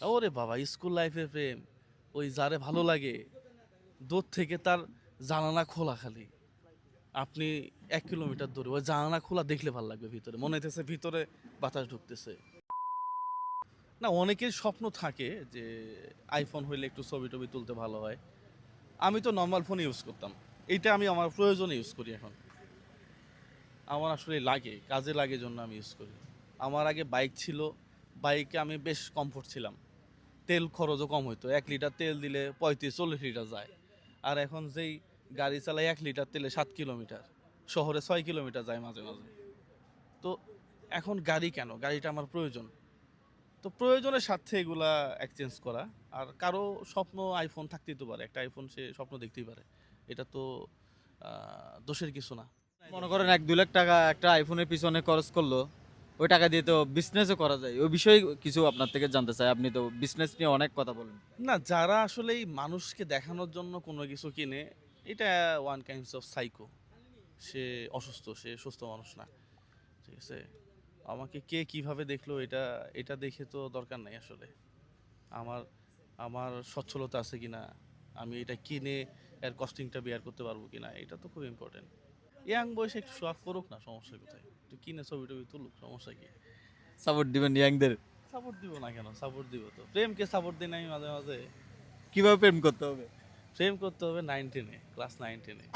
ওরে বাবা, স্কুল লাইফে প্রেম। ওই যারে ভালো লাগে, দূর থেকে তার জানালা খোলা খালি। আপনি এক কিলোমিটার দূরে, ওই জানালা খোলা দেখলে ভালো লাগবে ভিতরে। মনে হইতেছে ভিতরে বাতাস ঢুকতেছে। না, অনেকের স্বপ্ন থাকে যে আইফোন হইলে একটু ছবি টবি তুলতে ভালো হয়। আমি তো নর্মাল ফোন ইউজ করতাম। এইটা আমি আমার প্রয়োজনে ইউজ করি এখন। আমার আসলে লাগে, কাজে লাগে জন্য আমি ইউজ করি। আমার আগে বাইক ছিল বাইকে আমি বেশ কমফোর্ট ছিলাম। তেল খরচও কম হইতো। এক লিটার তেল দিলে পঁয়ত্রিশ, চল্লিশ লিটার যায়। আর এখন যেই গাড়ি চালাই এক লিটার তেলে সাত কিলোমিটার। শহরে ছয় কিলোমিটার যায় মাঝে মাঝে। তো এখন গাড়ি কেন? গাড়িটা আমার প্রয়োজন। তো প্রয়োজনের স্বার্থে এগুলা এক্সচেঞ্জ করা। আর কারও স্বপ্ন আইফোন থাকতেই তো পারে। একটা আইফোন সে স্বপ্ন দেখতেই পারে। এটা তো দোষের কিছু না। মনে করেন এক দু লাখ টাকা একটা আইফোনের পিছনে খরচ করল। ওই টাকা দিয়ে তো বিজনেসও করা যায়। ওই বিষয়ে কিছু আপনার থেকে জানতে চাই। আপনি তো বিজনেস নিয়ে অনেক কথা বলেন। না, যারা আসলে মানুষকে দেখানোর জন্য কোনো কিছু কিনে, এটা ওয়ান কাইন্ডস অফ সাইকো সে অসুস্থ, সে সুস্থ মানুষ না। ঠিক আছে? আমাকে কে কীভাবে দেখল, এটা এটা দেখে তো দরকার নাই আসলে। আমার আমার সচ্ছলতা আছে কিনা? আমি এটা কিনে এর কস্টিংটা বেয়ার করতে পারব কিনা? এটা তো খুব ইম্পর্টেন্ট ইয়াং বয়সে একটু শখ করুক না সমস্যা কোথায় একটু কিনে ছবি টবি তুলুক সমস্যা কি? সাপোর্ট দিবেন ইয়াংদের? সাপোর্ট দিব না কেন? সাপোর্ট দিব তো। প্রেমকে সাপোর্ট দিই নাই মাঝে মাঝে। কীভাবে প্রেম করতে হবে? প্রেম করতে হবে নাইন টেনে ক্লাস নাইন টেনে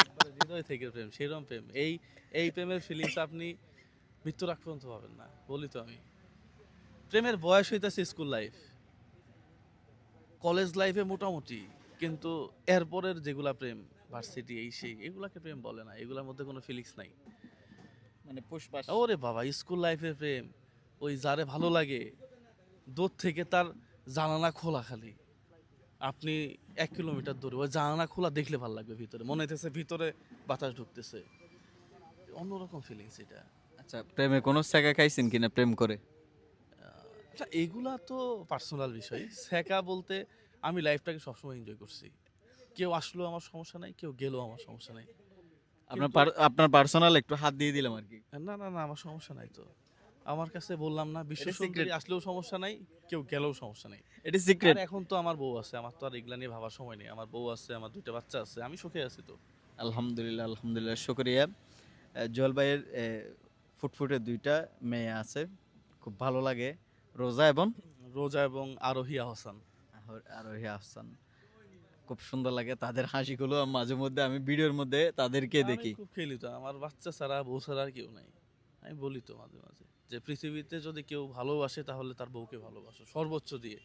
একবারে হৃদয় থেকে প্রেম সেরকম প্রেম। এই এই প্রেমের ফিলিংস আপনি মৃত্যু রাখ পর্যন্ত পাবেন না বলি তো আমি। প্রেমের বয়স হইতেছে স্কুল লাইফ কলেজ লাইফে মোটামুটি কিন্তু এরপরের যেগুলা প্রেম ভার্সিটি এই সেই এগুলাকে প্রেম বলে না এগুলোর মধ্যে কোনো ফিলিংস নাই। মানে পুষ্পাস ওরে বাবা স্কুল লাইফের প্রেম ওই যারে ভালো লাগে দূর থেকে তার জানালা খোলা খালি। আপনি এক কিলোমিটার দূরে ওই জানালা খোলা দেখলে ভালো লাগবে ভিতরে মনে হইতেছে ভিতরে বাতাস ঢুকতেছে। অন্যরকম ফিলিংস এটা। আচ্ছা প্রেমে কোনো জায়গা খাইছেন কিনা প্রেম করে? আচ্ছা এগুলা তো পার্সোনাল বিষয়। সেকা বলতে আমি লাইফটাকে সবসময় এনজয় করছি। কেউ আসলেও আমার সমস্যা নাই কেউ গেলেও আমার সমস্যা নাই। আপনার পার- আপনার পার্সোনাল একটু হাত দিয়ে দিলাম আর কি। না না না আমার সমস্যা নাই তো। আমার কাছে বললাম না বিশ্ব এটা সুন্দরী আসলেও সমস্যা নাই কেউ গেলেও সমস্যা নাই। এটি সিক্রেট আর এখন তো আমার বউ আছে আমার তো আর এগুলা নিয়ে ভাবার সময় নেই। আমার বউ আছে আমার দুইটা বাচ্চা আছে আমি সুখে আছি তো। আলহামদুলিল্লাহ আলহামদুলিল্লাহ শুক্রিয়া। জুয়েল ভাইয়ের আহ, ফুটফুটে দুইটা মেয়ে আছে খুব ভালো লাগে। রোজা এবং রোজা এবং আরোহিয়া হাসান। আহর- আরোহী আহসান খুব সুন্দর লাগে তাদের হাসিগুলো। মাঝে মধ্যে আমি ভিডিওর মধ্যে তাদেরকে দেখি। খুব খেলি তো আমার বাচ্চা ছাড়া বউ ছাড়া আর কেউ নাই। আমি বলি তো মাঝে মাঝে যে পৃথিবীতে যদি কেউ ভালোবাসে তাহলে তার বউকে ভালোবাসো সর্বোচ্চ দিয়ে।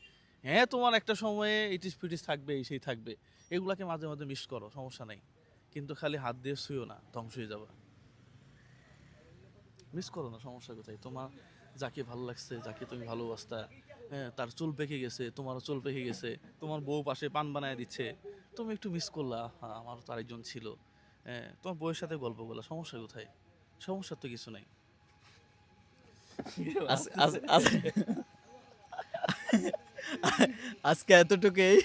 হ্যাঁ তোমার একটা সময়ে ইটিস পিটিস থাকবে এই সেই থাকবে। এগুলাকে মাঝে মাঝে মিস করো সমস্যা নাই। কিন্তু খালি হাত দিয়ে শুয়েও না ধ্বংস হয়ে যাবে। মিস করো না সমস্যা কোথায়? তোমার যাকে ভালো লাগছে যাকে তুমি ভালোবাসতা হ্যাঁ তার চুল পেকে গেছে তোমারও চুল পেকে গেছে তোমার বউ পাশে পান বানায় দিচ্ছে তুমি একটু মিস করলা হ্যাঁ আমারও তো আরেকজন ছিল। হ্যাঁ তোমার বউয়ের সাথে গল্প বলা সমস্যা কোথায়? সমস্যার তো কিছু নাই। আজ- আজ- আজ- আজকে এতটুকুই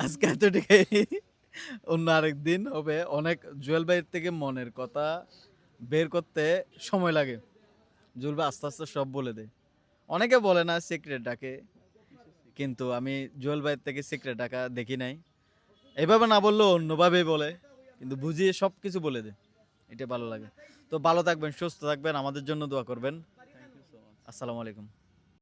আজকে এতটুকুই। অন্য আরেক দিন হবে অনেক জুয়েল ভাইয়ের থেকে মনের কথা বের করতে সময় লাগে। ভাই আস্তে আস্তে সব বলে দেয়। অনেকে বলে না সিক্রেট ডাকে কিন্তু আমি জুয়েল ভাইয়ের থেকে সিক্রেট ডাকা দেখি নাই। এভাবে না বললেও অন্যভাবেই বলে কিন্তু বুঝিয়ে সব কিছু বলে দে এটা ভালো লাগে। তো ভালো থাকবেন সুস্থ থাকবেন আমাদের জন্য দোয়া করবেন। আসসালামু আলাইকুম।